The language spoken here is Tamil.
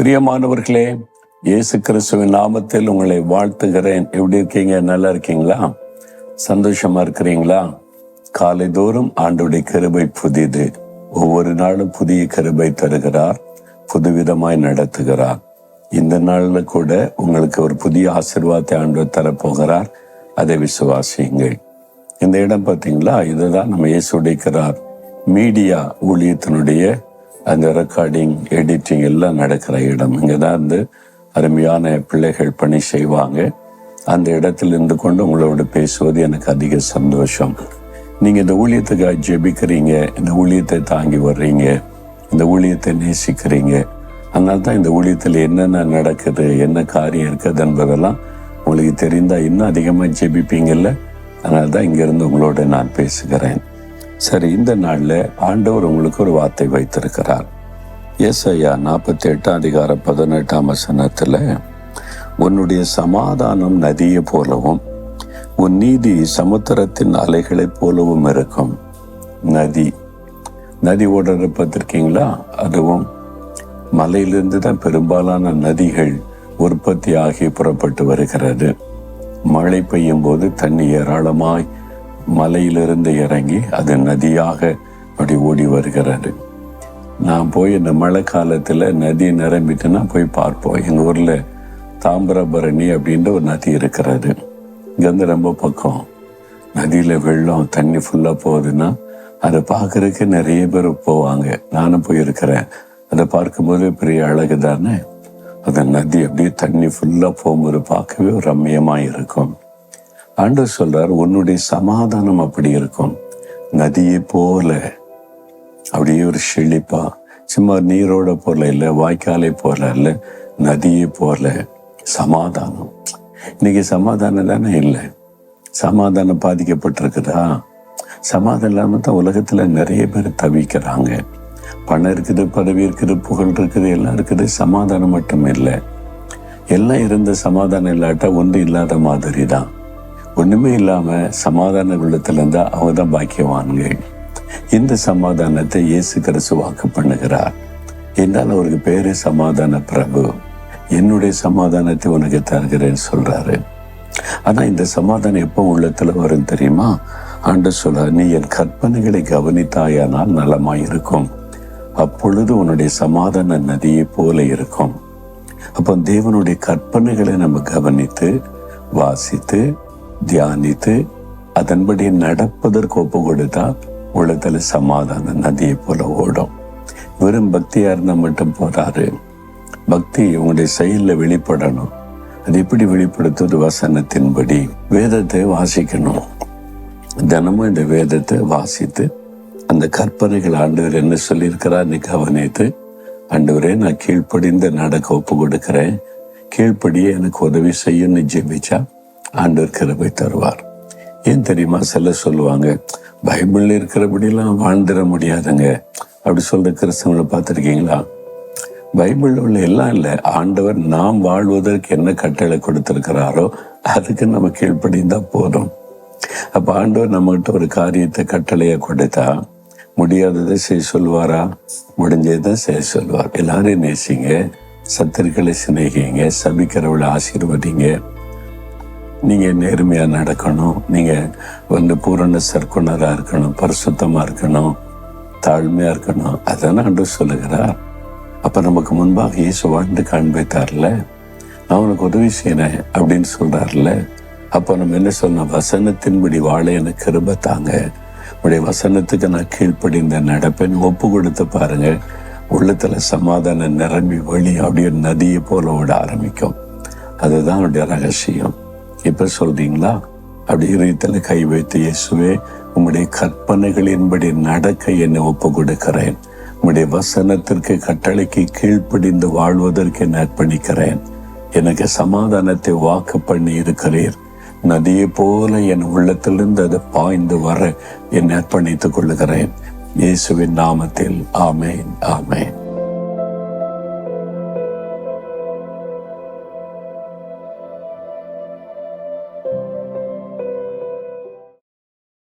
பிரியமானவர்களே இயேசு கிறிஸ்துவின் நாமத்தில் உங்களை வாழ்த்துகிறேன். எப்படி இருக்கீங்க? நல்லா இருக்கீங்களா? சந்தோஷமா இருக்கிறீங்களா? காலை தோறும் ஆண்டுடைய கருபை புதிது. ஒவ்வொரு நாளும் புதிய கருபை தருகிறார் புதுவிதமாய் நடத்துகிறார். இந்த நாளில் கூட உங்களுக்கு ஒரு புதிய ஆசிர்வாதத்தை ஆண்டு தரப்போகிறார். அதை விசுவாசியுங்கள். இந்த இடம் பார்த்தீங்களா? இதுதான் நம்ம இயேசு உடைக்கிறார் மீடியா ஊழியத்தினுடைய அந்த ரெக்கார்டிங் எடிட்டிங் எல்லாம் நடக்கிற இடம். இங்கே தான் இருந்து அருமையான பிள்ளைகள் பணி செய்வாங்க. அந்த இடத்துல இருந்து கொண்டு உங்களோட பேசுவது எனக்கு அதிக சந்தோஷம். நீங்கள் இந்த ஊழியத்துக்காக ஜெபிக்கிறீங்க இந்த ஊழியத்தை தாங்கி வர்றீங்க இந்த ஊழியத்தை நேசிக்கிறீங்க. அதனால தான் இந்த ஊழியத்தில் என்னென்ன நடக்குது என்ன காரியம் இருக்குது என்பதெல்லாம் உங்களுக்கு தெரிந்தால் இன்னும் அதிகமாக ஜெபிப்பீங்கல்ல? அதனால தான் இங்கேருந்து உங்களோட நான் பேசுகிறேன். சரி இந்த நாளில் ஆண்டவர் உங்களுக்கு ஒரு வார்த்தை வைத்திருக்கிறார். எஸ் ஐயா நாற்பத்தி எட்டாம் அதிகார பதினெட்டாம் வசனத்தில் உன்னுடைய சமாதானம் நதியை போலவும் உன் நீதி சமுத்திரத்தின் அலைகளைப் போலவும் இருக்கும். நதி. நதி ஓடுற பார்த்துருக்கீங்களா அதுவும் மலையிலிருந்து தான் பெரும்பாலான நதிகள் உற்பத்தி ஆகி புறப்பட்டு வருகிறது. மழை பெய்யும் போது தண்ணி ஏராளமாய் மலையிலிருந்து இறங்கி அது நதியாக அப்படி ஓடி வருகிறாரு நான் போய் இந்த மழை காலத்தில் நதி நிரம்பிட்டுன்னா போய் பார்ப்போம். எங்கள் ஊரில் தாமிரபரணி அப்படின்ற ஒரு நதி இருக்கிறது. இங்கேருந்து ரொம்ப பக்கம். நதியில் வெள்ளம் தண்ணி ஃபுல்லாக போகுதுன்னா அதை பார்க்குறதுக்கு நிறைய பேர் போவாங்க. நானும் போயிருக்கிறேன் அதை பார்க்கும்போது பெரிய அழகு தானே? அந்த நதி அப்படியே தண்ணி ஃபுல்லாக போகும்போது பார்க்கவே ரம்மியமாக இருக்கும். ஆண்டவர் சொல்றார் உன்னுடைய சமாதானம் அப்படி இருக்கும். நதியை போல. அப்படியே ஒரு செழிப்பா சும்மா நீரோட போல இல்லை வாய்க்காலை போல இல்லை நதியை போல சமாதானம். இன்னைக்கு சமாதானம் தானே இல்லை. சமாதானம் பாதிக்கப்பட்டிருக்குதா? சமாதானம் இல்லாமல் தான் உலகத்தில் நிறைய பேர் தவிக்கிறாங்க. பணம் இருக்குது பதவி இருக்குது புகழ் இருக்குது எல்லாம் இருக்குது சமாதானம் மட்டும் இல்லை. எல்லாம் இருந்த சமாதானம் இல்லாட்டா ஒன்று இல்லாத மாதிரி தான் ஒண்ணுமே இல்லாம சமாதான உள்ளத்துல இருந்தா அவங்க தான் பாக்கியவான்கள். இந்த சமாதானத்தை இயேசு கிறிஸ்து வாக்கு பண்ணுகிறார். என்னால் அவருக்கு பேரு சமாதான பிரபு. என்னுடைய சமாதானத்தை உனக்கு தருகிறேன்னு சொல்றாரு. ஆனா இந்த சமாதானம் எப்போ உள்ளத்துல வரும் தெரியுமா? ஆண்டு சொல்ற நீ என் கற்பனைகளை கவனித்தாயானால் நலமாயிருக்கும். அப்பொழுது உன்னுடைய சமாதான நதியை போல இருக்கும். அப்போ தேவனுடைய கற்பனைகளை நம்ம கவனித்து வாசித்து தியானித்து அதன்படி நடப்பதற்கு ஒப்பு கொடுத்தா உள்ளத்துல சமாதான நதியை போல ஓடும். வெறும் பக்தியா இருந்தா மட்டும் போறாரு பக்தி உங்களுடைய செயலில் வெளிப்படணும். அது எப்படி வெளிப்படுத்துவது வசனத்தின்படி? வேதத்தை வாசிக்கணும். தினமும் இந்த வேதத்தை வாசித்து அந்த கற்பனைகள் ஆண்டவர் என்ன சொல்லியிருக்கிறார் கவனித்து ஆண்டவரே நான் கீழ்ப்படிந்து நடக்க ஒப்பு கொடுக்கிறேன் கீழ்ப்படியே எனக்கு உதவி செய்யணும்னு ஜெபிச்சா ஆண்டவர் கிருபை தருவார். ஏன் தெரியுமா? சில சொல்லுவாங்க பைபிள்ல இருக்கிறபடிலாம் வாழ்ந்துட முடியாதுங்க. அப்படி சொல்ற கிறிஸ்தவங்களை பார்த்துருக்கீங்களா? பைபிள் உள்ள எல்லாம் இல்லை. ஆண்டவர் நாம் வாழ்வதற்கு என்ன கட்டளை கொடுத்திருக்கிறாரோ அதுக்கு நம்ம கீழ்ப்படிந்தா போதும். அப்ப ஆண்டவர் நம்மகிட்ட ஒரு காரியத்தை கட்டளையை கொடுத்தா முடியாததை செய்ய சொல்லுவாரா? முடிஞ்சதை செய்ய சொல்லுவார். எல்லாரையும் நேசிங்க. சத்திரிகளை சிநேகிங்க. சபிக்கிறவளை ஆசீர்வதிங்க. நீங்கள் நேர்மையாக நடக்கணும்? நீங்கள் வந்து பூரண சர்க்குணராக இருக்கணும் பரிசுத்தமாக இருக்கணும் தாழ்மையாக இருக்கணும் அதான அன்று சொல்லுகிறார். அப்போ நமக்கு முன்பாக இயேசு வாழ்ந்து காண்பித்தார்ல நான் உனக்கு உதவி செய்யறேன் அப்படின்னு சொல்கிறார்ல அப்போ நம்ம என்ன சொல்லணும்? வசனத்தின்படி வாழ எனக்கு கிருப தாங்க. உடைய வசனத்துக்கு நான் கீழ்ப்படிந்த நடப்பேன். ஒப்பு கொடுத்து பாருங்க. உள்ளத்தில் சமாதானம் நிரம்பி வழி அப்படியே நதியை போல விட ஆரம்பிக்கும். அதுதான் அவருடைய ரகசியம். இப்ப சொல்றீங்களா? அப்படி இதயத்துல கை வைத்து இயேசுவே உம்முடைய கற்பனைகளின்படி நடக்க என்னை ஒப்பு கொடுக்கிறேன் உம்முடைய வசனத்திற்கு கட்டளைக்கு கீழ்ப்படிந்து வாழ்வதற்கு என்னை அர்ப்பணிக்கிறேன். எனக்கு சமாதானத்தை வாக்கு பண்ணி இருக்கிறீர். நதியை போல என் உள்ளத்திலிருந்து அது பாய்ந்து வர என்னை அர்ப்பணித்துக் கொள்ளுகிறேன். இயேசுவின் நாமத்தில் ஆமேன் ஆமேன்.